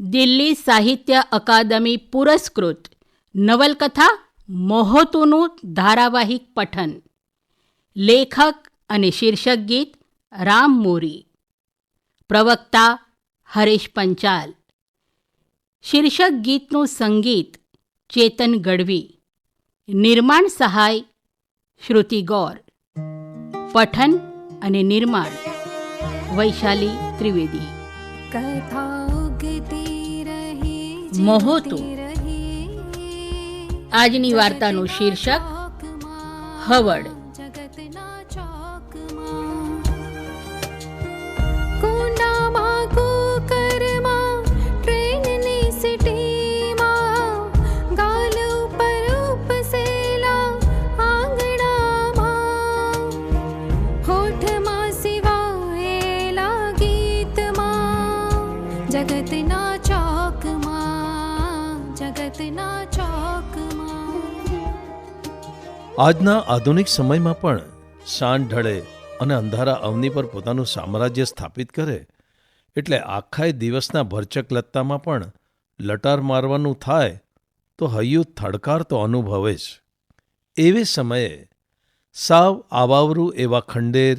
દિલ્હી સાહિત્ય અકાદમી પુરસ્કૃત. નવલકથા મોહતુનું ધારાવાહિક પઠન. લેખક અને શીર્ષક ગીત રામ મોરી. પ્રવક્તા હરેશ પંચાલ. શીર્ષક ગીતનું સંગીત ચેતન ગઢવી. નિર્માણ સહાય શ્રુતિ ગૌર. પઠન અને નિર્માણ વૈશાલી ત્રિવેદી. કથા મહોતો. આજની વાર્તાનું શીર્ષક હવડ. આજના આધુનિક સમયમાં પણ સાંજ ઢળે અને અંધારા અવની પર પોતાનું સામ્રાજ્ય સ્થાપિત કરે, એટલે આખાય દિવસના ભરચક લત્તામાં પણ લટાર મારવાનું થાય તો હૈયું થડકાર તો અનુભવે જ. એવે સમયે સાવ આવાવરું એવા ખંડેર,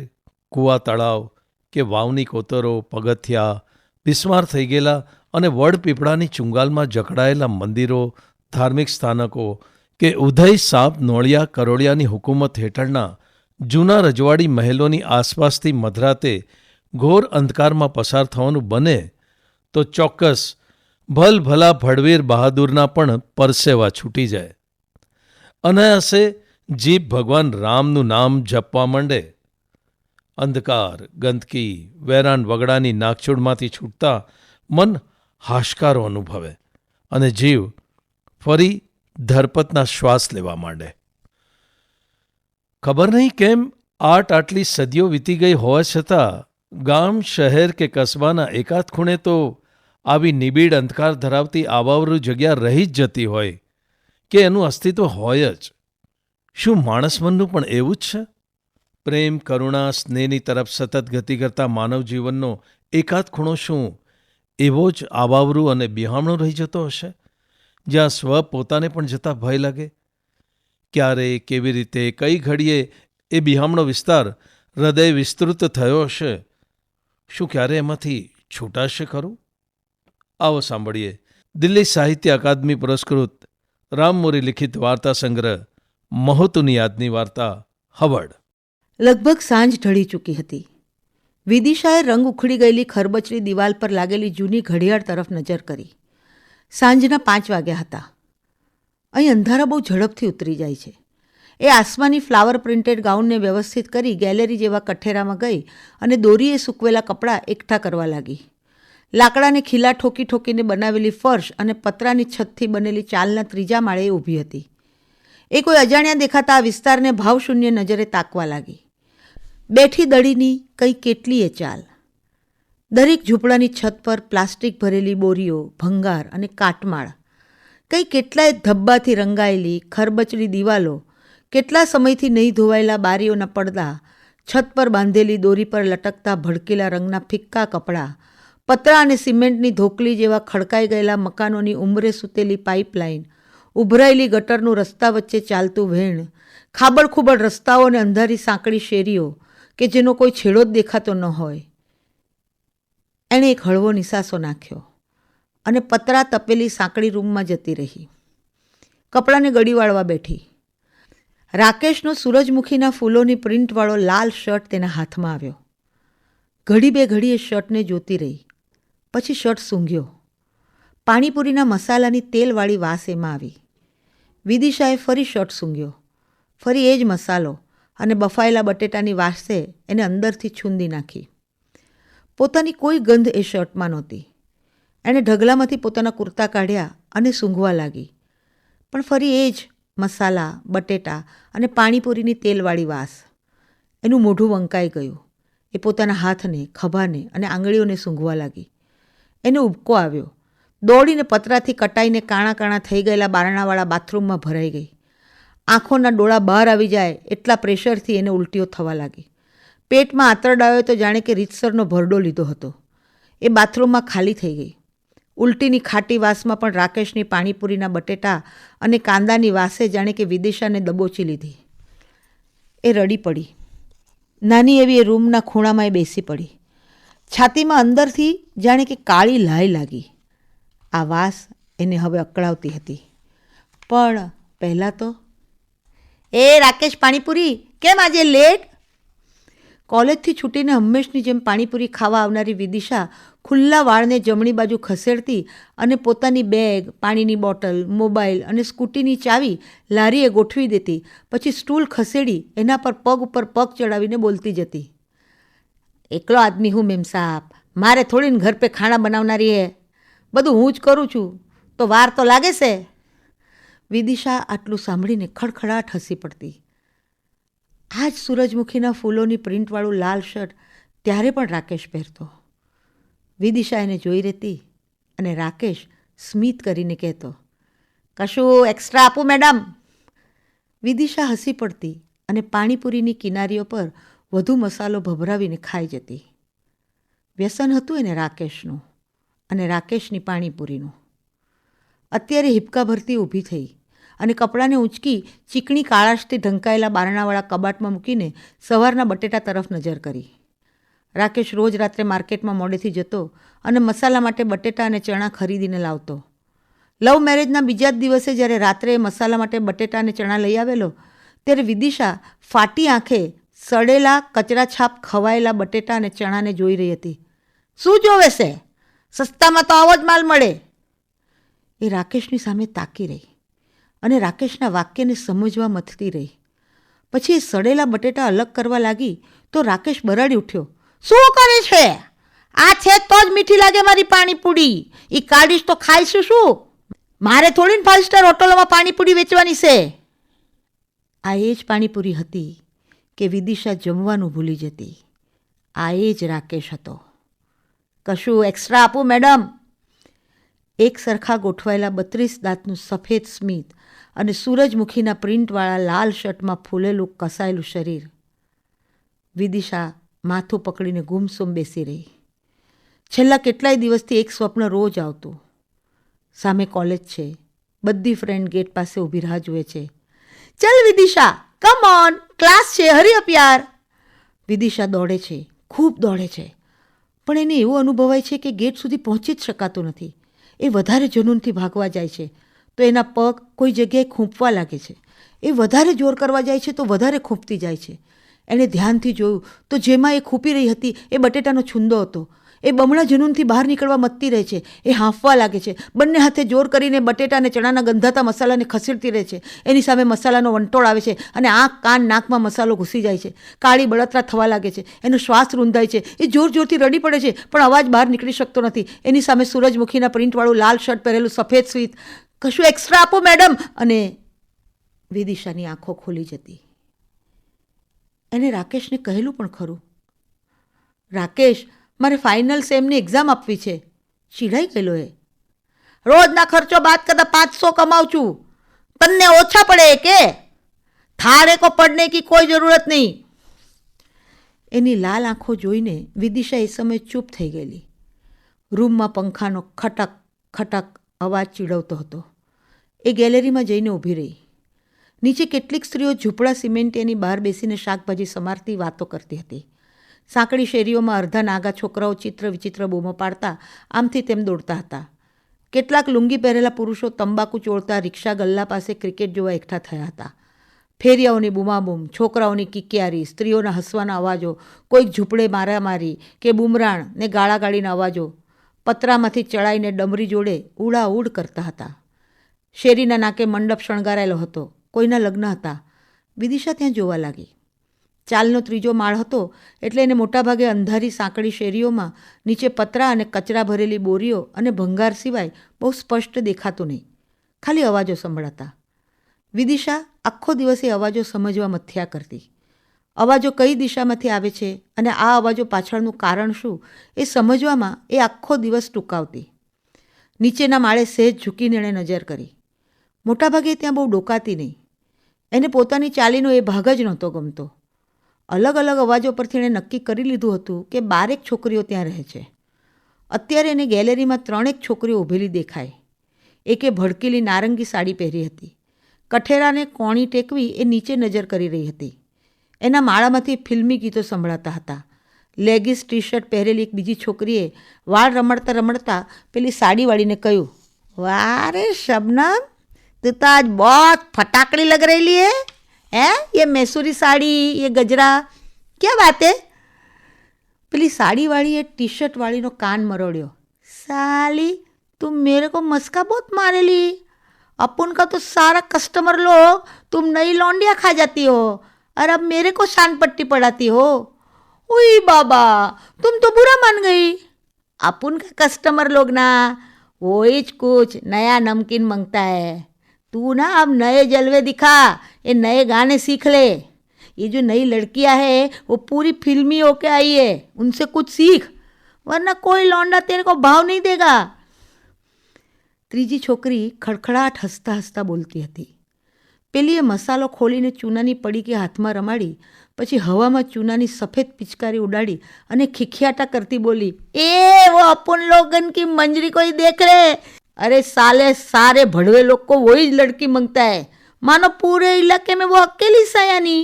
કૂવા તળાવ કે વાવની કોતરો, પગથિયા, બિસ્માર થઈ ગયેલા અને વડપીપળાની ચુંગાલમાં જકડાયેલા મંદિરો, ધાર્મિક સ્થાનકો કે ઉદય સાપ નોળિયા કરોળિયાની હુકુમત હેઠળના જૂના રજવાડી મહેલોની આસપાસથી મધરાતે ઘોર અંધકારમાં પસાર થવાનું બને તો ચોક્કસ ભલભલા ભડવીર બહાદુરના પણ પરસેવા છૂટી જાય. અનાયાસે જીભ ભગવાન રામનું નામ જપવા માંડે. અંધકાર, ગંદકી, વેરાન વગડાની નાગચૂડમાંથી છૂટતા મન હાશકારો અનુભવે અને જીવ ફરી ધરપતના શ્વાસ લેવા માંડે. ખબર નહીં કેમ આટ આટલી સદીઓ વીતી ગઈ હોવા છતાં ગામ, શહેર કે કસ્બાના એકાદ ખૂણે તો આવી નિબીડ અંધકાર ધરાવતી આવાવરું જગ્યા રહી જ જતી હોય કે એનું અસ્તિત્વ હોય જ. શું માણસ મનનું પણ એવું જ છે? પ્રેમ, કરુણા, સ્નેહની તરફ સતત ગતિ કરતા માનવ જીવનનો એકાદ ખૂણો શું એવો જ આવાવરું અને બિહામણો રહી જતો હશે? જ્યાં સ્વ પોતાને પણ જતા ભય લાગે. ક્યારે, કેવી રીતે, કઈ ઘડીએ એ બિહામણો વિસ્તાર હૃદય વિસ્તૃત થયો હશે? શું ક્યારે એમાંથી છૂટાશે ખરું? આવો સાંભળીએ. દિલ્હી સાહિત્ય અકાદમી પુરસ્કૃત રામમોરી લિખિત વાર્તા સંગ્રહ, મહોતુની યાદની વાર્તા, હવડ. લગભગ સાંજ ઢળી ચૂકી હતી. વિદિશાએ રંગ ઉખડી ગયેલી ખરબચડી દિવાલ પર લાગેલી જૂની ઘડિયાળ તરફ નજર કરી. સાંજના પાંચ વાગ્યા હતા. અહીં અંધારા બહુ ઝડપથી ઉતરી જાય છે. એ આસમાની ફ્લાવર પ્રિન્ટેડ ગાઉનને વ્યવસ્થિત કરી ગેલેરી જેવા કઠેરામાં ગઈ અને દોરીએ સૂકવેલા કપડાં એકઠા કરવા લાગી. લાકડાને ખીલા ઠોકી ઠોકીને બનાવેલી ફર્શ અને પતરાની છતથી બનેલી ચાલના ત્રીજા માળે ઊભી હતી. એ કોઈ અજાણ્યા દેખાતા આ વિસ્તારને ભાવશૂન્ય નજરે તાકવા લાગી. બેઠી દડીની કંઈ કેટલીય ચાલ. દરેક ઝૂંપડાની છત પર પ્લાસ્ટિક ભરેલી બોરીઓ, ભંગાર અને કાટમાળ. કંઈ કેટલાય ધબ્બાથી રંગાયેલી ખરબચડી દિવાલો, કેટલા સમયથી નહીં ધોવાયેલા બારીઓના પડદા, છત પર બાંધેલી દોરી પર લટકતા ભડકેલા રંગના ફિક્કા કપડાં, પતરા અને સિમેન્ટની ધોકલી જેવા ખડકાઈ ગયેલા મકાનોની ઉંમરે સૂતેલી પાઇપલાઇન, ઉભરાયેલી ગટરનું રસ્તા વચ્ચે ચાલતું વહેણ ખાબડખુબડ રસ્તાઓ અને અંધારી સાંકડી શેરીઓ, કે જેનો કોઈ છેડો જ દેખાતો ન હોય. એણે એક હળવો નિસાસો નાખ્યો અને પતરા તપેલી સાંકડી રૂમમાં જતી રહી. કપડાને ગળી વાળવા બેઠી. રાકેશનો સૂરજમુખીના ફૂલોની પ્રિન્ટવાળો લાલ શર્ટ તેના હાથમાં આવ્યો. ઘડી બે ઘડી એ શર્ટને જોતી રહી. પછી શર્ટ સૂંઘ્યો. પાણીપુરીના મસાલાની તેલવાળી વાસ એમાં આવી. વિદિશાએ ફરી શર્ટ સૂંઘ્યો. ફરી એ જ મસાલો અને બફાયેલા બટેટાની વાસે એને અંદરથી છૂંદી નાખી. પોતાની કોઈ ગંધ એ શર્ટમાં નહોતી. એણે ઢગલામાંથી પોતાના કુર્તા કાઢ્યા અને સૂંઘવા લાગી. પણ ફરી એ જ મસાલા, બટેટા અને પાણીપુરીની તેલવાળી વાસ એનું મોઢું વંકાઈ ગયું. એ પોતાના હાથને, ખભાને અને આંગળીઓને સૂંઘવા લાગી. એને ઉબકો આવ્યો. દોડીને પતરાથી કટાઈને કાણા કાણા થઈ ગયેલા બારણાવાળા બાથરૂમમાં ભરાઈ ગઈ. આંખોના ડોળા બહાર આવી જાય એટલા પ્રેશરથી એને ઉલટીઓ થવા લાગી. પેટમાં આંતરડાયો તો જાણે કે રીતસરનો ભરડો લીધો હતો. એ બાથરૂમમાં ખાલી થઈ ગઈ. ઉલટીની ખાટી વાસમાં પણ રાકેશની પાણીપુરીના બટેટા અને કાંદાની વાસે જાણે કે વિદિશાને દબોચી લીધી. એ રડી પડી. નાની એવી એ રૂમના ખૂણામાં એ બેસી પડી. છાતીમાં અંદરથી જાણે કે કાળી લાઈ લાગી. આ વાસ એને હવે અકળાવતી હતી. પણ પહેલાં તો એ રાકેશ પાણીપુરી, કેમ આજે લેટ કોલેજથી છૂટીને હંમેશની જેમ પાણીપુરી ખાવા આવનારી વિદિશા ખુલ્લા વાળને જમણી બાજુ ખસેડતી અને પોતાની બેગ, પાણીની બોટલ, મોબાઈલ અને સ્કૂટીની ચાવી લારીએ ગોઠવી દેતી. પછી સ્ટૂલ ખસેડી એના પર પગ ઉપર પગ ચડાવીને બોલતી જતી. એકલો આદમી હું, મેમ સાહેબ? મારે થોડીને ઘર પે ખાણા બનાવનારી હે. બધું હું જ કરું છું. તો વાર તો લાગે છે. વિદિશા આટલું સાંભળીને ખડખડાટ હસી પડતી. આ જ સૂરજમુખીના ફૂલોની પ્રિન્ટવાળું લાલ શર્ટ ત્યારે પણ રાકેશ પહેરતો. વિદિશા એને જોઈ રહેતી અને રાકેશ સ્મિત કરીને કહેતો, કશું એક્સ્ટ્રા આપું મેડમ વિદિશા હસી પડતી અને પાણીપુરીની કિનારીઓ પર વધુ મસાલો ભભરાવીને ખાઈ જતી. વ્યસન હતું એને રાકેશનું અને રાકેશની પાણીપુરીનું. અત્યારે હિપકા ભરતી ઊભી થઈ અને કપડાંને ઊંચકી ચીકણી કાળાશથી ઢંકાયેલા બારણાવાળા કબાટમાં મૂકીને સવારના બટેટા તરફ નજર કરી. રાકેશ રોજ રાત્રે માર્કેટમાં મોડેથી જતો અને મસાલા માટે બટેટા અને ચણા ખરીદીને લાવતો. લવ મેરેજના બીજા જ દિવસે જ્યારે રાત્રે મસાલા માટે બટેટા અને ચણા લઈ આવેલો, ત્યારે વિદિશા ફાટી આંખે સડેલા કચરાછાપ ખવાયેલા બટેટા અને ચણાને જોઈ રહી હતી. શું જોવે છે? સસ્તામાં તો આવો જ માલ મળે. એ રાકેશની સામે તાકી રહી. અને રાકેશના વાક્યને સમજવા મથતી રહી. પછી એ સડેલા બટેટા અલગ કરવા લાગી તો રાકેશ બરાડી ઉઠ્યો. શું કરે છે? આ છે તો જ મીઠી લાગે મારી પાણીપુરી. એ કાઢીશ તો ખાઈશું શું? મારે થોડી ફાઇવ સ્ટાર હોટલોમાં પાણીપુરી વેચવાની છે. આ એ જ પાણીપુરી હતી કે વિદિશા જમવાનું ભૂલી જતી. આ એ જ રાકેશ હતો. કશું એક્સ્ટ્રા આપું મેડમ એક સરખા ગોઠવાયેલા બત્રીસ દાંતનું સફેદ સ્મિત અને સૂરજમુખીના પ્રિન્ટવાળા લાલ શર્ટમાં ફૂલેલું કસાયેલું શરીર. વિદિશા માથું પકડીને ગુમસુમ બેસી રહી. છેલ્લા કેટલાય દિવસથી એક સ્વપ્ન રોજ આવતું. સામે કોલેજ છે. બધી ફ્રેન્ડ ગેટ પાસે ઊભી રાહ જુએ છે. ચલ વિદિશા કમ ઓન ક્લાસ છે, હરી અપ યાર. વિદિશા દોડે છે. ખૂબ દોડે છે. પણ એને એવું અનુભવાય છે કે ગેટ સુધી પહોંચી જ શકાતું નથી. એ વધારે જનૂનથી ભાગવા જાય છે. તો એના પગ કોઈ જગ્યાએ ખૂંપવા લાગે છે. એ વધારે જોર કરવા જાય છે તો વધારે ખૂંપતી જાય છે. એણે ધ્યાનથી જોયું તો જેમાં એ ખૂંપી રહી હતી એ બટેટાનો છુંદો હતો. એ બમણા જનૂનથી બહાર નીકળવા મતતી રહે છે. એ હાંફવા લાગે છે. બંને હાથે જોર કરીને બટેટા અને ચણાના ગંધાતા મસાલાને ખસેડતી રહે છે. એની સામે મસાલાનો વંટોળ આવે છે અને આંખ, કાન, નાકમાં મસાલો ઘૂસી જાય છે. કાળી બળતરા થવા લાગે છે. એનો શ્વાસ રૂંધાય છે. એ જોર જોરથી રડી પડે છે, પણ અવાજ બહાર નીકળી શકતો નથી. એની સામે સૂરજમુખીના પ્રિન્ટવાળું લાલ શર્ટ પહેરેલું સફેદ સ્વીત કશું એક્સ્ટ્રા આપો મેડમ અને વિદિશાની આંખો ખોલી જતી. એને રાકેશને કહેલું પણ ખરું. રાકેશ, મારે ફાઇનલ સેમની એક્ઝામ આપવી છે. ચીડાઈ ગયેલો એ. રોજના ખર્ચો બાદ કરતાં પાંચસો કમાઉં છું. તમને ઓછા પડે કે? થારે કો પડને કી કોઈ જરૂરત નહીં. એની લાલ આંખો જોઈને વિદિશા એ સમયે ચૂપ થઈ ગયેલી. રૂમમાં પંખાનો ખટક ખટક અવાજ ચીડવતો હતો. એ ગેલેરીમાં જઈને ઊભી રહી. નીચે કેટલીક સ્ત્રીઓ ઝૂંપડા સિમેન્ટિયાની બહાર બેસીને શાકભાજી સમારતી વાતો કરતી હતી. સાંકડી શેરીઓમાં અડધા નાગા છોકરાઓ ચિત્ર વિચિત્ર બૂમો પાડતા આમથી તેમ દોડતા હતા. કેટલાક લુંગી પહેરેલા પુરુષો તંબાકુ ચોળતા, રિક્ષા ગલ્લા પાસે ક્રિકેટ જોવા એકઠા થયા હતા. ફેરિયાઓની બૂમાબૂમ, છોકરાઓની કિકિયારી, સ્ત્રીઓના હસવાના અવાજો, કોઈક ઝૂંપડે મારામારી કે બુમરાણ ને ગાળાગાળીના અવાજો, પતરામાંથી ચડાઈને ડમરી જોડે ઉડાઉડ કરતા હતા. શેરીના નાકે મંડપ શણગારાયેલો હતો. કોઈના લગ્ન હતા. વિદિશા ત્યાં જોવા લાગી. ચાલનો ત્રીજો માળ હતો એટલે એને મોટાભાગે અંધારી સાંકડી શેરીઓમાં નીચે પતરા અને કચરા ભરેલી બોરીઓ અને ભંગાર સિવાય બહુ સ્પષ્ટ દેખાતું નહીં. ખાલી અવાજો સંભળાતા. વિદિશા આખો દિવસ એ અવાજો સમજવા મથ્યા કરતી. અવાજો કઈ દિશામાંથી આવે છે અને આ અવાજો પાછળનું કારણ શું એ સમજવામાં એ આખો દિવસ ટૂંકાવતી. નીચેના માળે સહેજ ઝૂકીને એણે નજર કરી. મોટાભાગે ત્યાં બહુ ડોકાતી નહીં. એને પોતાની ચાલીનો એ ભાગ જ નહોતો ગમતો. અલગ અલગ અવાજો પરથી એણે નક્કી કરી લીધું હતું કે બારેક છોકરીઓ ત્યાં રહે છે. અત્યારે એને ગેલેરીમાં ત્રણેક છોકરીઓ ઊભેલી દેખાય. એકે ભડકેલી નારંગી સાડી પહેરી હતી. કઠેરાને કોણી ટેકવી એ નીચે નજર કરી રહી હતી. એના માળામાંથી ફિલ્મી ગીતો સંભળાતા હતા. લેગીસ ટી શર્ટ પહેરેલી એક બીજી છોકરીએ વાળ રમડતા રમડતા પેલી સાડીવાળીને કહ્યું, વારે, શબનમ. તું તો આજ બહોત ફટાકડી લગ રહેલી હે हैं ये मैसूरी साड़ी ये गजरा क्या बात है પેલી સાડીવાળીએ ટી શર્ટ વાળીનો કાન મરોડ્યો साली तुम मेरे को मस्का बहुत मारेली अपन का तो सारा कस्टमर लोग तुम नई लौंडिया खा जाती हो और अब मेरे को शान पट्टी पढ़ाती हो उई बाबा तुम तो बुरा मान गई अपन का कस्टमर लोग ना वो ही कुछ नया नमकीन मांगता है तू ना अब नए जलवे दिखा ये नए गाने सीख ले ये जो नई लड़कियां है वो पूरी फिल्मी होके आई है उनसे कुछ सीख वरना कोई लौंडा तेरे को भाव नहीं देगा ત્રીજી છોકરી ખડખડાટ હસતા હસતા બોલતી હતી પેલીએ મસાલો ખોલીને ચૂનાની પડીકી હાથમાં રમાડી પછી હવામાં ચૂનાની સફેદ પિચકારી ઉડાડી અને ખિખિયાટા કરતી બોલી એ वो अपन लोगन की मंजरी कोई देख रहे अरे साले सारे भड़वे लोग को वही लड़की मांगता है मानो पूरे इलाके में वो अकेली सयानी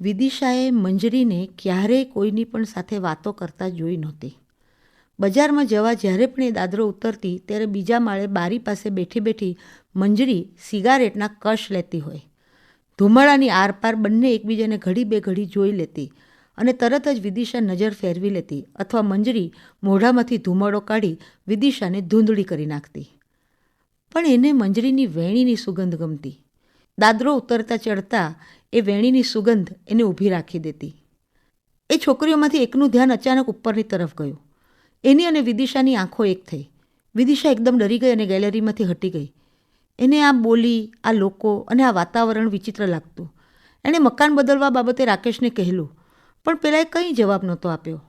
વિદિશાએ મંજરીને ક્યારેય કોઈની પણ સાથે વાતો કરતા જોઈ નહોતી બજારમાં જવા જ્યારે પણ એ દાદરો ઉતરતી ત્યારે બીજા માળે બારી પાસે બેઠી બેઠી મંજરી સિગારેટના કશ લેતી હોય ધુમાડાની આરપાર બંને એકબીજાને ઘડી બે ઘડી જોઈ લેતી અને તરત જ વિદિશા નજર ફેરવી લેતી અથવા મંજરી મોઢામાંથી ધુમાડો કાઢી વિદિશાને ધૂંધળી કરી નાખતી. પણ એને મંજરીની વેણીની સુગંધ ગમતી. દાદરો ઉતરતા ચડતા એ વેણીની સુગંધ એને ઊભી રાખી દેતી. એ છોકરીઓમાંથી એકનું ધ્યાન અચાનક ઉપરની તરફ ગયું. એની અને વિદિશાની આંખો એક થઈ. વિદિશા એકદમ ડરી ગઈ અને ગેલેરીમાંથી હટી ગઈ. એને આ બોલી, આ લોકો અને આ વાતાવરણ વિચિત્ર લાગતું. એણે મકાન બદલવા બાબતે રાકેશને કહેલું પણ પેલાએ કંઈ જવાબ નહોતો આપ્યો.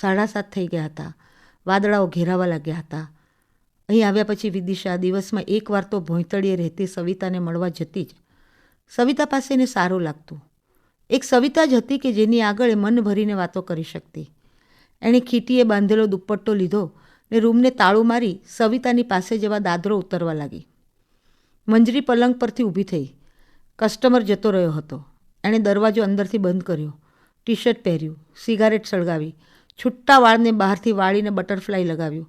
સાડા સાત થઈ ગયા હતા. વાદળાઓ ઘેરાવા લાગ્યા હતા. અહીં આવ્યા પછી વિદિશા દિવસમાં એકવાર તો ભોંયતળીએ રહેતી સવિતાને મળવા જતી જ. સવિતા પાસે એને સારું લાગતું. એક સવિતા જ હતી કે જેની આગળ એ મન ભરીને વાતો કરી શકતી. એણે ખીટીએ બાંધેલો દુપટ્ટો લીધો ને રૂમને તાળું મારી સવિતાની પાસે જવા દાદરો ઉતરવા લાગી. મંજરી પલંગ પરથી ઊભી થઈ. કસ્ટમર જતો રહ્યો હતો. એણે દરવાજો અંદરથી બંધ કર્યો. ટી શર્ટ પહેર્યું, સિગારેટ સળગાવી છૂટ્ટા વાળને બહારથી વાળીને બટરફ્લાય લગાવ્યું.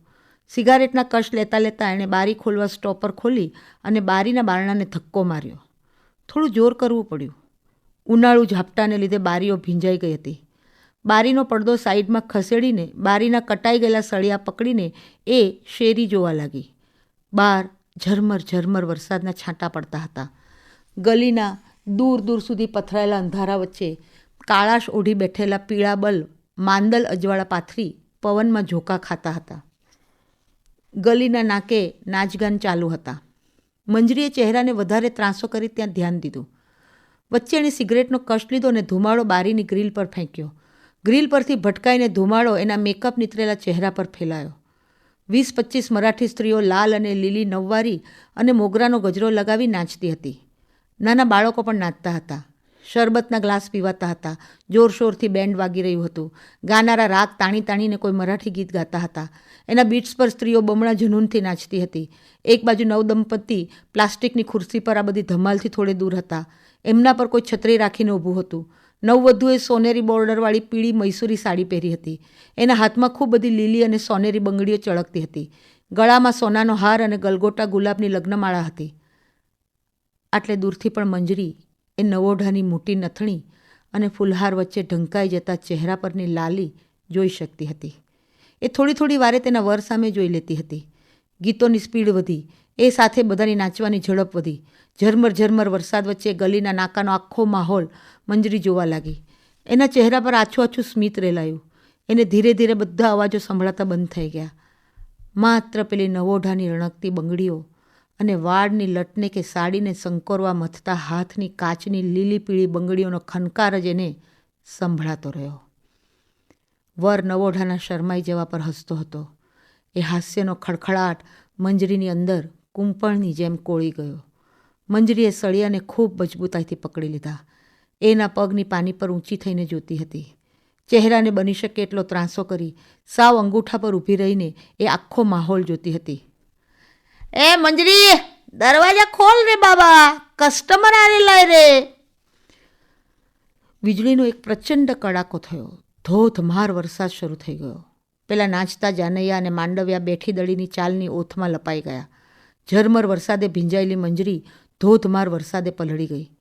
સિગારેટના કશ લેતા લેતા એણે બારી ખોલવા સ્ટોપર ખોલી અને બારીના બારણાને ધક્કો માર્યો. થોડું જોર કરવું પડ્યું. ઉનાળું ઝાપટાને લીધે બારીઓ ભીંજાઈ ગઈ હતી. બારીનો પડદો સાઈડમાં ખસેડીને બારીના કટાઈ ગયેલા સળિયા પકડીને એ શેરી જોવા લાગી. બહાર ઝરમર ઝરમર વરસાદના છાંટા પડતા હતા. ગલીના દૂર દૂર સુધી પથરાયેલા અંધારા વચ્ચે કાળાશ ઓઢી બેઠેલા પીળા બલ, માંદલ અજવાળા પાથરી પવનમાં ઝોકા ખાતા હતા. ગલીના નાકે નાચગાન ચાલુ હતા. મંજરીએ ચહેરાને વધારે ત્રાસો કરી ત્યાં ધ્યાન દીધું. વચ્ચે એણે સિગરેટનો કશ લીધો અને ધુમાડો બારીની ગ્રીલ પર ફેંક્યો. ગ્રીલ પરથી ભટકાઈને ધુમાડો એના મેકઅપ નીતરેલા ચહેરા પર ફેલાયો. વીસ પચીસ મરાઠી સ્ત્રીઓ લાલ અને લીલી નવવારી અને મોગરાનો ગજરો લગાવી નાચતી હતી. નાના બાળકો પણ નાચતા હતા. શરબતના ગ્લાસ પીવાતા હતા. જોરશોરથી બેન્ડ વાગી રહ્યું હતું. ગાનારા રાગ તાણી તાણીને કોઈ મરાઠી ગીત ગાતા હતા. એના બીટ્સ પર સ્ત્રીઓ બમણા જનૂનથી નાચતી હતી. એક બાજુ નવદંપતિ પ્લાસ્ટિકની ખુરશી પર આ બધી ધમાલથી થોડે દૂર હતા. એમના પર કોઈ છત્રી રાખીને ઊભું હતું. નવવધુએ સોનેરી બોર્ડરવાળી પીળી મૈસૂરી સાડી પહેરી હતી. એના હાથમાં ખૂબ બધી લીલી અને સોનેરી બંગડીઓ ચળકતી હતી. ગળામાં સોનાનો હાર અને ગલગોટા ગુલાબની લગ્નમાળા હતી. આટલે દૂરથી પણ મંજરી એ નવોઢાની મોટી નથણી અને ફૂલહાર વચ્ચે ઢંકાઈ જતા ચહેરા પરની લાલી જોઈ શકતી હતી. એ થોડી થોડી વારે તેના વર સામે જોઈ લેતી હતી. ગીતોની સ્પીડ વધી, એ સાથે બધાની નાચવાની ઝડપ વધી. ઝરમર ઝરમર વરસાદ વચ્ચે ગલીના નાકાનો આખો માહોલ મંજરી જોવા લાગી. એના ચહેરા પર આછું આછું સ્મિત રેલાયું. એને ધીરે ધીરે બધા અવાજો સંભળાતા બંધ થઈ ગયા. માત્ર પેલી નવોઢાની રણકતી બંગડીઓ અને વાળની લટને કે સાડીને સંકોરવા મથતા હાથની કાચની લીલી પીળી બંગડીઓનો ખનકાર જ એને સંભળાતો રહ્યો. વર નવોઢાના શરમાઈ જવા પર હસતો હતો. એ હાસ્યનો ખડખડાટ મંજરીની અંદર કુંપણની જેમ કોળી ગયો. મંજરીએ સળિયાને ખૂબ મજબૂતાઈથી પકડી લીધા. એના પગની પાની પર ઊંચી થઈને જોતી હતી. ચહેરાને બની શકે એટલો ત્રાંસો કરી સાવ અંગૂઠા પર ઊભી રહીને એ આખો માહોલ જોતી હતી. એ મંજરી, દરવાજા ખોલ રે બાબા કસ્ટમર આરેલા રે. વીજળીનો એક પ્રચંડ કડાકો થયો. ધોધમાર વરસાદ શરૂ થઈ ગયો. પેલા નાચતા જાનૈયા અને માંડવ્યા બેઠી દળીની ચાલની ઓથમાં લપાઈ ગયા. ઝરમર વરસાદે ભીંજાયેલી મંજરી ધોધમાર વરસાદે પલળી ગઈ.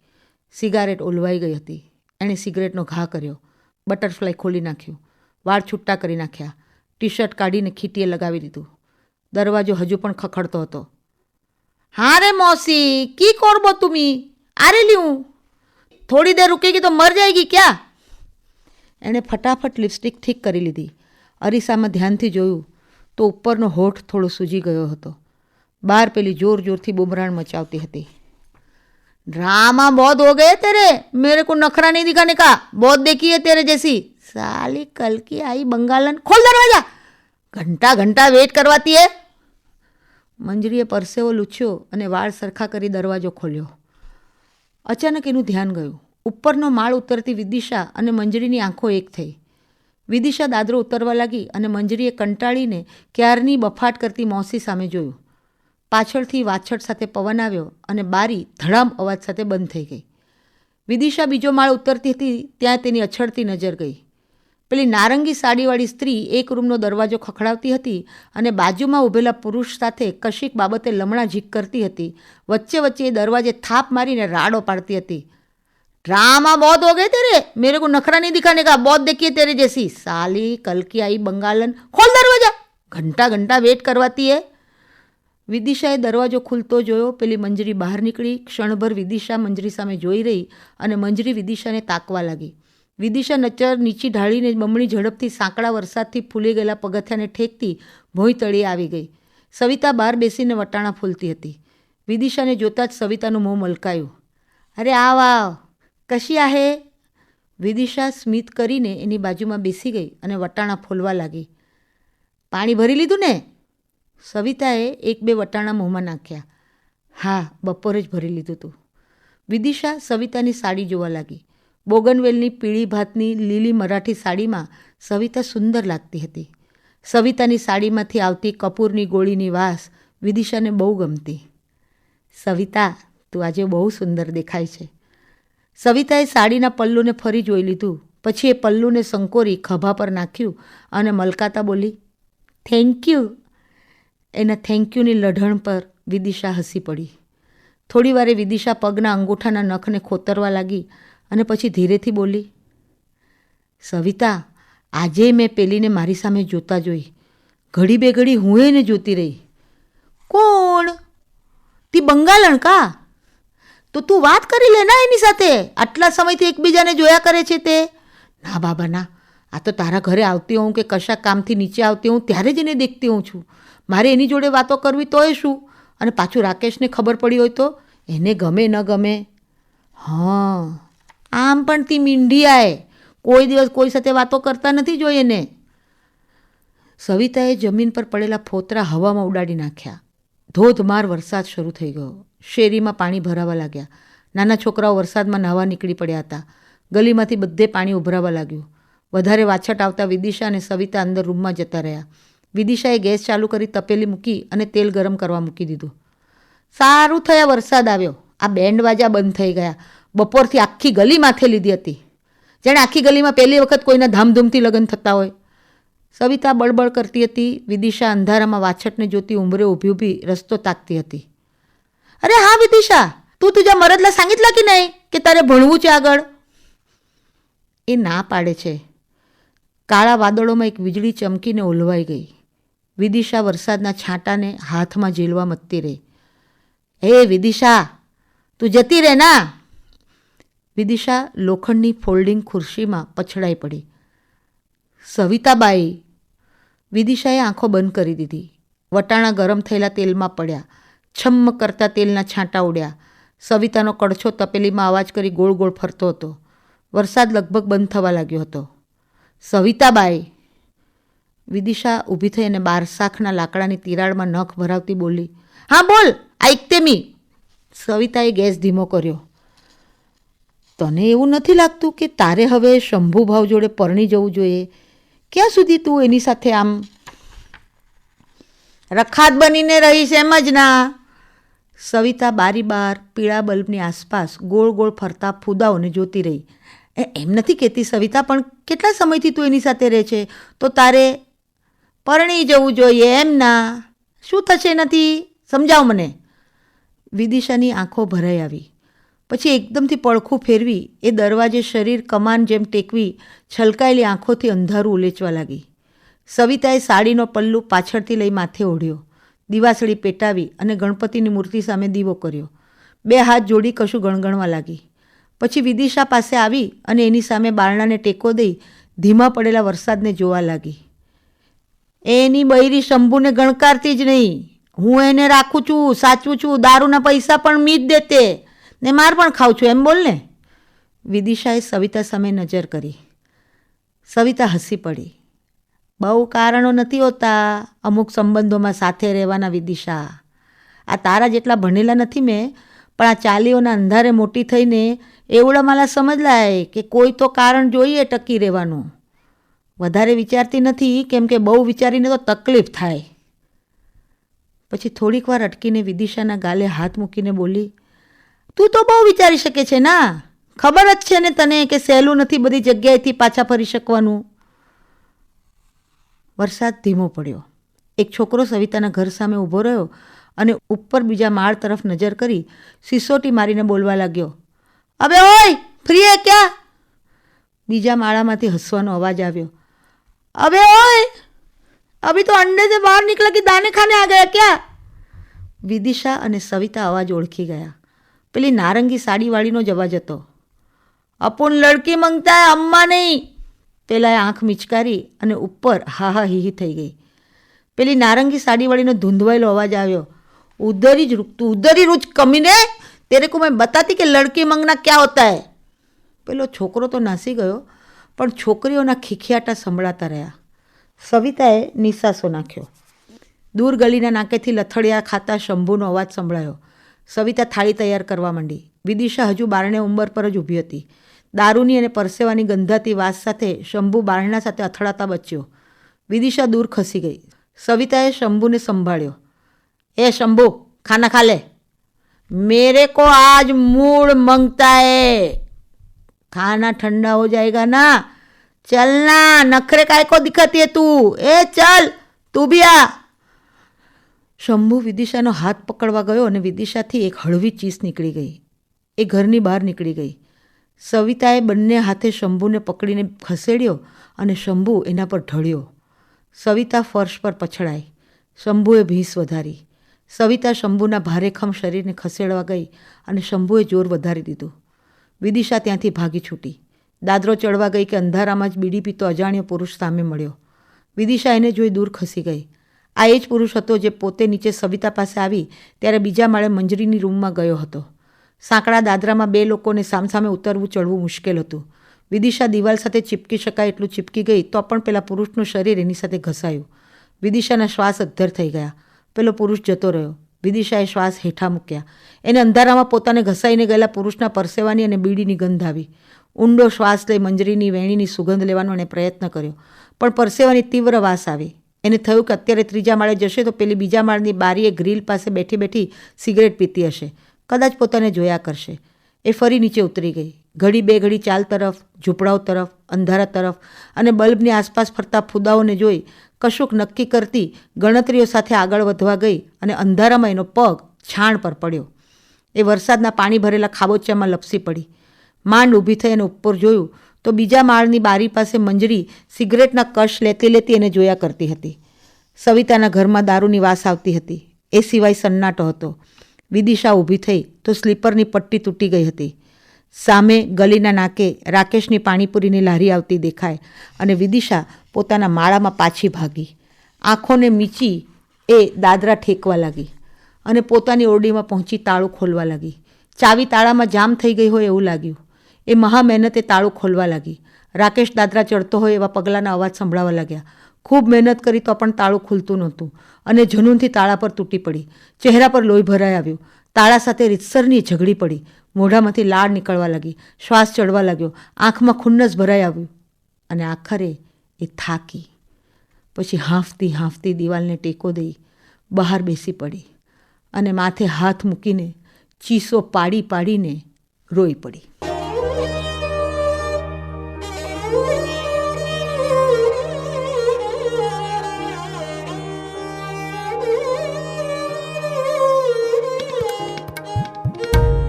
સિગારેટ ઓલવાઈ ગઈ હતી. એણે સિગરેટનો ઘા કર્યો. બટરફ્લાય ખોલી નાખ્યું. વાળ છૂટા કરી નાખ્યા. ટી શર્ટ કાઢીને ખીટીએ લગાવી દીધું. દરવાજો હજુ પણ ખખડતો હતો. હા રે મોસી, કી કોરબો તુમી? આરે લ્યું થોડી દેર રૂકેગી તો મર જાયગી ક્યાં? એણે ફટાફટ લિપસ્ટિક ઠીક કરી લીધી. અરીસામાં ધ્યાનથી જોયું તો ઉપરનો હોઠ થોડો સૂજી ગયો હતો. બહાર પેલી જોર જોરથી બુમરાણ મચાવતી હતી. ડ્રામા બહુ હો ગયે તેરે? મેરે કોઈ નખરા નહીં દિખાને કા? બહુ દેખીએ તેરે જેસી. સાલી કલકી આઈ બંગાલન ખોલ દરવાજા. ઘંટા ઘંટા વેટ કરવાતી હે? મંજરીએ પરસેવો લૂછ્યો અને વાળ સરખા કરી દરવાજો ખોલ્યો. અચાનક એનું ધ્યાન ગયું. ઉપરનો માળ ઉતરતી વિદિશા અને મંજરીની આંખો એક થઈ. વિદિશા દાદરો ઉતરવા લાગી અને મંજરીએ કંટાળીને ક્યારની બફાટ કરતી મોસી સામે જોયું. પાછળથી વાછળ સાથે પવન આવ્યો અને બારી ધડામ અવાજ સાથે બંધ થઈ ગઈ. વિદિશા બીજો માળ ઉતરતી હતી, ત્યાં તેની અછડતી નજર ગઈ. પેલી નારંગી સાડીવાળી સ્ત્રી એક રૂમનો દરવાજો ખખડાવતી હતી અને બાજુમાં ઊભેલા પુરુષ સાથે કશીક બાબતે લમણા ઝીક કરતી હતી વચ્ચે વચ્ચે એ દરવાજે થાપ મારીને રાડો પાડતી હતી ड्रामा बहुत हो गए तेरे मेरे को नखरा नहीं दिखाने का बहुत देखिए तेरे जैसी साली कल की आई बंगालन खोल दरवाजा ઘંટા ઘંટા વેટ કરવાતી હે વિદિશાએ દરવાજો ખુલતો જોયો પેલી મંજરી બહાર નીકળી ક્ષણભર વિદિશા મંજરી સામે જોઈ રહી અને મંજરી વિદિશાને તાકવા લાગી વિદિશા નચર નીચી ઢાળીને બમણી ઝડપથી સાંકડા વરસાદથી ફૂલી ગયેલા પગથિયાને ઠેકતી ભોંય તળીએ આવી ગઈ. સવિતા બહાર બેસીને વટાણા ફૂલતી હતી. વિદિશાને જોતાં જ સવિતાનું મોં મલકાયું. અરે આવ વાવ, કશી આહે વિદિશા સ્મિત કરીને એની બાજુમાં બેસી ગઈ અને વટાણા ફોલવા લાગી. પાણી ભરી લીધું ને? સવિતાએ એક બે વટાણા મોંમાં નાખ્યા. હા, બપોરે જ ભરી લીધું હતું વિદિશા સવિતાની સાડી જોવા લાગી. બોગનવેલની પીળી ભાતની લીલી મરાઠી સાડીમાં સવિતા સુંદર લાગતી હતી. સવિતાની સાડીમાંથી આવતી કપૂરની ગોળીની વાસ વિદિશાને બહુ ગમતી. સવિતા, તું આજે બહુ સુંદર દેખાય છે. સવિતાએ સાડીના પલ્લુને ફરી જોઈ લીધું. પછી એ પલ્લુને સંકોરી ખભા પર નાખ્યું અને મલકાતા બોલી થેન્ક યુ એના થેન્ક યુની લઢણ પર વિદિશા હસી પડી. થોડી વારે વિદિશા પગના અંગૂઠાના નખને ખોતરવા લાગી અને પછી ધીરેથી બોલી, સવિતા, આજે મેં પેલીને મારી સામે જોતા જોઈ. ઘડી બે ઘડી હું એને જોતી રહી. કોણ? તી બંગાલણ કા? તો તું વાત કરી લે ના એની સાથે. આટલા સમયથી એકબીજાને જોયા કરે છે તે. ના બાબા, ના. આ તો તારા ઘરે આવતી હોઉં કે કશા કામથી નીચે આવતી હોઉં ત્યારે જ એને દેખતી હોઉં છું. મારે એની જોડે વાતો કરવી તોય શું? અને પાછું રાકેશને ખબર પડી હોય તો એને ગમે ન ગમે. હા. આમ પણ તી મીંઢિયાએ કોઈ દિવસ કોઈ સાથે વાતો કરતા નથી જોઈએ ને સવિતાએ જમીન પર પડેલા ફોતરા હવામાં ઉડાડી નાખ્યા. ધોધમાર વરસાદ શરૂ થઈ ગયો. શેરીમાં પાણી ભરાવા લાગ્યા. નાના છોકરાઓ વરસાદમાં નાહવા નીકળી પડ્યા હતા. ગલીમાંથી બધે પાણી ઉભરાવા લાગ્યું. વધારે વાછટ આવતા વિદિશા અને સવિતા અંદર રૂમમાં જતા રહ્યા. વિદિશાએ ગેસ ચાલુ કરી તપેલી મૂકી અને તેલ ગરમ કરવા મૂકી દીધું. સારું થયા વરસાદ આવ્યો. આ બેન્ડ વાજા બંધ થઈ ગયા. બપોરથી આખી ગલી માથે લીધી હતી. જેણે આખી ગલીમાં પહેલી વખત કોઈના ધામધૂમથી લગ્ન થતા હોય. સવિતા બળબળ કરતી હતી, વિદિશા અંધારામાં વાછટને જોતી ઉંમરે ઊભી ઊભી રસ્તો તાકતી હતી. અરે હા, વિદિશા, તું તુજા મરદલા સાંગીતલા કે નહીં? કે તારે ભણવું છે આગળ? એ ના પાડે છે. કાળા વાદળોમાં એક વીજળી ચમકીને ઓલવાઈ ગઈ. વિદિશા વરસાદના છાંટાને હાથમાં ઝીલવા મતતી રહી. હે વિદિશા, તું જતી રહે ના વિદિશા લોખંડની ફોલ્ડિંગ ખુરશીમાં પછડાઈ પડી. સવિતાબાઈ, વિદિશાએ આંખો બંધ કરી દીધી. વટાણા ગરમ થયેલા તેલમાં પડ્યા. છમ્મ કરતા તેલના છાંટા ઉડ્યા. સવિતાનો કડછો તપેલીમાં અવાજ કરી ગોળ ગોળ ફરતો હતો. વરસાદ લગભગ બંધ થવા લાગ્યો હતો. સવિતાબાઈ, વિદિશા ઊભી થઈ અને બારસાખના લાકડાની તિરાડમાં નખ ભરાવતી બોલી, હા, બોલ આઈકતે મી. સવિતાએ ગેસ ધીમો કર્યો. તને એવું નથી લાગતું કે તારે હવે શંભુભાવ જોડે પરણી જવું જોઈએ? ક્યાં સુધી તું એની સાથે આમ રખાત બનીને રહીશ એમ જ ના? સવિતા બારી બાર પીળા બલ્બની આસપાસ ગોળ ગોળ ફરતા ફૂદાઓને જોતી રહી. એમ નથી કહેતી સવિતા, પણ કેટલા સમયથી તું એની સાથે રહે છે? તો તારે પરણી જવું જોઈએ એમ ના? શું થશે નથી? સમજાવ મને. વિદિશાની આંખો ભરાઈ આવી. પછી એકદમથી પડખું ફેરવી એ દરવાજે શરીર કમાન જેમ ટેકવી છલકાયેલી આંખોથી અંધારું ઉલેચવા લાગી. સવિતાએ સાડીનો પલ્લુ પાછળથી લઈ માથે ઓઢ્યો. દિવાસળી પેટાવી અને ગણપતિની મૂર્તિ સામે દીવો કર્યો. બે હાથ જોડી કશું ગણગણવા લાગી. પછી વિદિશા પાસે આવી અને એની સામે બારણાને ટેકો દઈ ધીમા પડેલા વરસાદને જોવા લાગી. એની બૈરી શંભુને ગણકારતી જ નહીં. હું એને રાખું છું સાચું છું. દારૂના પૈસા પણ મી જ દેતે. ને માર પણ ખાઉં છું, એમ બોલ ને. વિદિશાએ સવિતા સામે નજર કરી. સવિતા હસી પડી. બહુ કારણો નથી હોતા અમુક સંબંધોમાં સાથે રહેવાના વિદિશા. આ તારા જેટલા ભણેલા નથી મેં, પણ આ ચાલીઓના અંધારે મોટી થઈને એવડા માલા સમજ લાય કે કોઈ તો કારણ જોઈએ ટકી રહેવાનું. વધારે વિચારતી નથી, કેમ કે બહુ વિચારીને તો તકલીફ થાય. પછી થોડીક વાર અટકીને વિદિશાના ગાલે હાથ મૂકીને બોલી તું તો બહુ વિચારી શકે છે ના. ખબર જ છે ને તને કે સહેલું નથી બધી જગ્યાએથી પાછા ફરી શકવાનું. વરસાદ ધીમો પડ્યો. એક છોકરો સવિતાના ઘર સામે ઊભો રહ્યો અને ઉપર બીજા માળ તરફ નજર કરી સિસોટી મારીને બોલવા લાગ્યો. અબે ઓય, ફ્રી હે ક્યાં? બીજા માળામાંથી હસવાનો અવાજ આવ્યો. અબે ઓય, અભી તો અંડે સે બહાર નીકળા કે દાને ખાને આ ગયા ક્યાં? વિદિશા અને સવિતા અવાજ ઓળખી ગયા. પેલી નારંગી સાડીવાળીનો જ અવાજ હતો. અપુન લડકી મંગતા હે અમ્મા નહીં. પેલાએ આંખ મિચકારી અને ઉપર હા હા હિહી થઈ ગઈ. પેલી નારંગી સાડીવાળીનો ધૂંધવાયેલો અવાજ આવ્યો. ઉધરી જ રૂકતું ઉધરી રૂચ કમીને? તેરે કો મેં બતાતી કે લડકી મંગના ક્યાં હોતા હે? પેલો છોકરો તો નાસી ગયો, પણ છોકરીઓના ખીખિયાટા સંભળાતા રહ્યા. સવિતાએ નિસાસો નાખ્યો. દૂર ગલીના નાકેથી લથડિયા ખાતા શંભુનો અવાજ સંભળાયો. સવિતા થાળી તૈયાર કરવા માંડી. વિદિશા હજુ બારણે ઉંબર પર જ ઊભી હતી. દારૂની અને પરસેવાની ગંધાતી વાસ સાથે શંભુ બારણા સાથે અથડાતા બચ્યો. વિદિશા દૂર ખસી ગઈ. સવિતાએ શંભુને સંભાળ્યો. એ શંભુ, ખાના ખા લે. મેરે કો આજ મૂળ મંગતા હે. ખાના ઠંડા હો જાયગા ના. ચલના નખરે કાય કો દિખાતી હે તું. એ ચલ, તું બી આ. શંભુ વિદિશાનો હાથ પકડવા ગયો અને વિદિશાથી એક હળવી ચીસ નીકળી ગઈ. એ ઘરની બહાર નીકળી ગઈ. સવિતાએ બંને હાથે શંભુને પકડીને ખસેડ્યો અને શંભુ એના પર ઢળ્યો. સવિતા ફર્શ પર પછડાઈ. શંભુએ ભીંસ વધારી. સવિતા શંભુના ભારેખમ શરીરને ખસેડવા ગઈ અને શંભુએ જોર વધારી દીધું. વિદિશા ત્યાંથી ભાગી છૂટી. દાદરો ચડવા ગઈ કે અંધારામાં જ બીડી પીતો અજાણ્યો પુરુષ સામે મળ્યો. વિદિશા એને જોઈ દૂર ખસી ગઈ. આ એ જ પુરુષ હતો જે પોતે નીચે સવિતા પાસે આવી ત્યારે બીજા માળે મંજરીની રૂમમાં ગયો હતો. સાંકડા દાદરામાં બે લોકોને સામસામે ઉતરવું ચડવું મુશ્કેલ હતું. વિદિશા દિવાલ સાથે ચીપકી શકાય એટલું ચીપકી ગઈ તો પણ પેલા પુરુષનું શરીર એની સાથે ઘસાયું. વિદિશાના શ્વાસ અદ્ધર થઈ ગયા. પેલો પુરુષ જતો રહ્યો. વિદિશાએ શ્વાસ હેઠા મૂક્યા. એને અંધારામાં પોતાને ઘસાઈને ગયેલા પુરુષના પરસેવાની અને બીડીની ગંધ આવી. ઊંડો શ્વાસ લઈ મંજરીની વેણીની સુગંધ લેવાનો એણે પ્રયત્ન કર્યો. પણ પરસેવાની તીવ્ર વાસ આવી. એને થયું કે અત્યારે ત્રીજા માળે જશે તો પેલી બીજા માળની બારીએ ગ્રીલ પાસે બેઠી બેઠી સિગરેટ પીતી હશે. કદાચ પોતાને જોયા કરશે. એ ફરી નીચે ઉતરી ગઈ. ઘડી બે ઘડી ચાલ તરફ, ઝૂંપડાઓ તરફ, અંધારા તરફ અને બલ્બની આસપાસ ફરતા ફૂદાઓને જોઈ કશુંક નક્કી કરતી ગણતરીઓ સાથે આગળ વધવા ગઈ અને અંધારામાં એનો પગ છાણ પર પડ્યો. એ વરસાદના પાણી ભરેલા ખાબોચિયામાં લપસી પડી. માંડ ઊભી થઈ અને ઉપર જોયું તો બીજા માળની બારી પાસે મંજરી સિગરેટના કશ લેતી લેતી એને જોયા કરતી હતી. સવિતાના ઘરમાં દારૂની વાસ આવતી હતી. એ સિવાય સન્નાટો હતો. વિદિશા ઊભી થઈ તો સ્લીપરની પટ્ટી તૂટી ગઈ હતી. સામે ગલીના નાકે રાકેશની પાણીપુરીની લારી આવતી દેખાય અને વિદિશા પોતાના માળામાં પાછી ભાગી. આંખોને મીચી એ દાદરા ઠેકવા લાગી અને પોતાની ઓરડીમાં પહોંચી તાળું ખોલવા લાગી. ચાવી તાળામાં જામ થઈ ગઈ હોય એવું લાગ્યું. એ મહા મહેનતે તાળું ખોલવા લાગી. રાકેશ દાદરા ચડતો હોય એવા પગલાંના અવાજ સંભળાવા લાગ્યા. ખૂબ મહેનત કરી તો પણ તાળું ખુલતું નહોતું અને જનૂનથી તાળા પર તૂટી પડી. ચહેરા પર લોહી ભરાઈ આવ્યું. તાળા સાથે રીતસરની ઝઘડી પડી. મોઢામાંથી લાળ નીકળવા લાગી. શ્વાસ ચડવા લાગ્યો. આંખમાં ખુન્નસ ભરાઈ આવ્યું. અને આખરે એ થાકી. પછી હાંફતી હાંફતી દિવાલને ટેકો દઈ બહાર બેસી પડી અને માથે હાથ મૂકીને ચીસો પાડી પાડીને રોઈ પડી.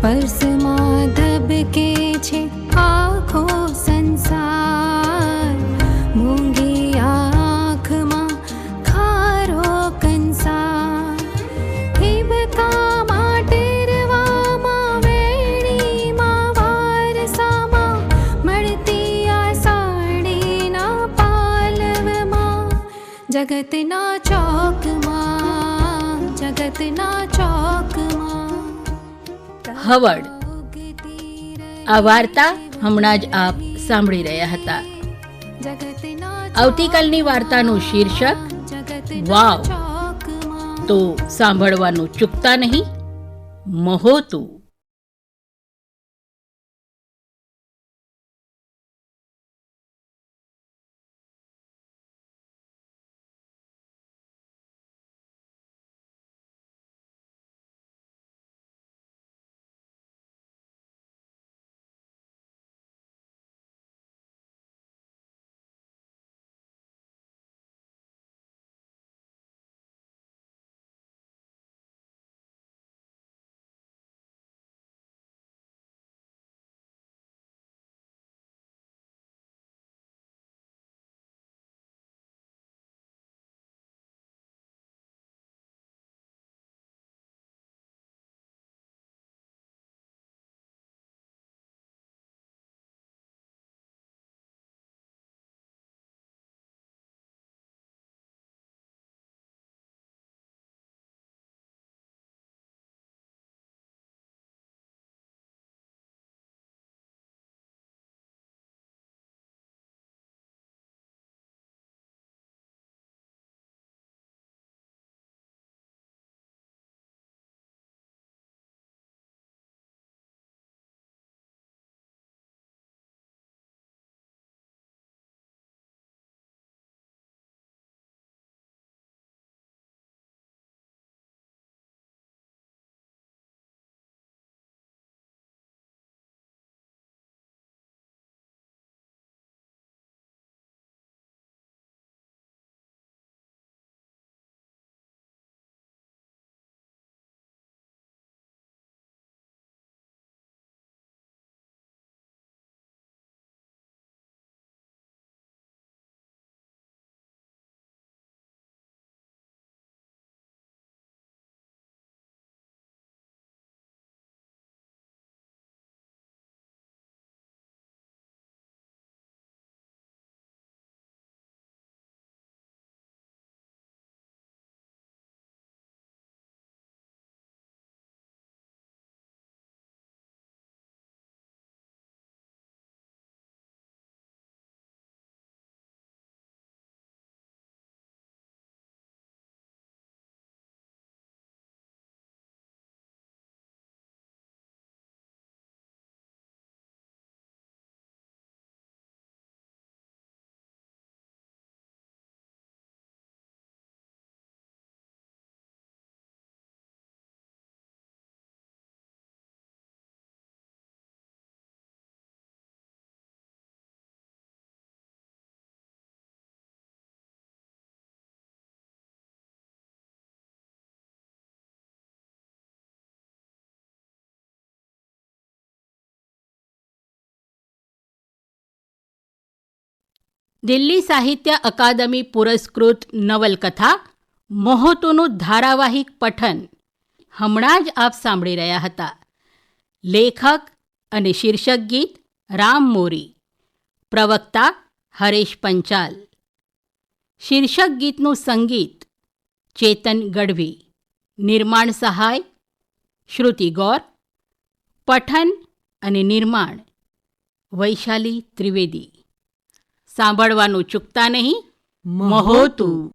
પર્સમાં ધબકે છે હવડ. આ વાર્તા હમણાં જ આપ સાંભળી રહ્યા હતા. આવતીકાલની વાર્તાનું શીર્ષક, વાવ. તો સાંભળવાનું ચૂકતા નહીં, મહોતું. દિલ્હી સાહિત્ય અકાદમી પુરસ્કૃત નવલકથા, મહોતોનું ધારાવાહિક પઠન. હમણાં જ આપ સાંભળી રહ્યા હતા. લેખક અને શીર્ષક ગીત, રામ મોરી. પ્રવક્તા, હરેશ પંચાલ. શીર્ષક ગીતનું સંગીત, ચેતન ગઢવી. નિર્માણ સહાય, શ્રુતિ ગૌર. પઠન અને નિર્માણ, વૈશાલી ત્રિવેદી. સાંભળવાનું ચૂકતા નહીં. મહોતું.